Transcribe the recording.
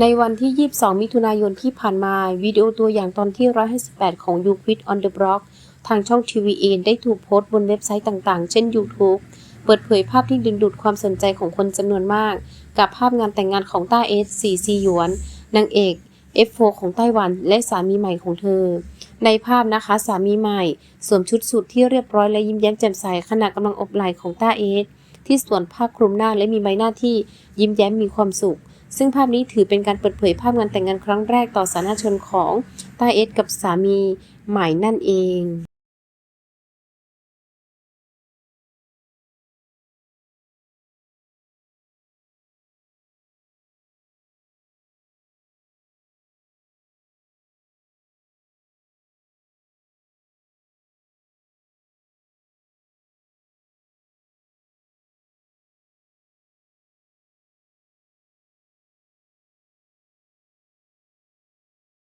ในวันที่ 22 มิถุนายนที่ผ่านมา วิดีโอตัวอย่างตอนที่ 158 ของ You Quit on the Block ทางช่องทีวีเอได้ถูกโพสต์บนเว็บไซต์ต่างๆ เช่น YouTube เปิดเผยภาพที่ดึงดูดความสนใจของคนจำนวนมาก กับภาพงานแต่งงานของต้าเอสซีซีหยวน นางเอก F4 ของไต้หวัน และสามีใหม่ของเธอ ในภาพนะคะสามีใหม่ สวมชุดสูทที่เรียบร้อยและยิ้มแย้มแจ่มใสขณะกำลังอบไหล่ของต้าเอส ที่สวมผ้าคลุมหน้าและมีใบหน้าที่ยิ้มแย้มมีความสุข ซึ่งภาพนี้ถือเป็นการเปิดเผยภาพงานแต่งงานครั้งแรกต่อสาธารณชนของตาเอสกับสามีใหม่นั่นเอง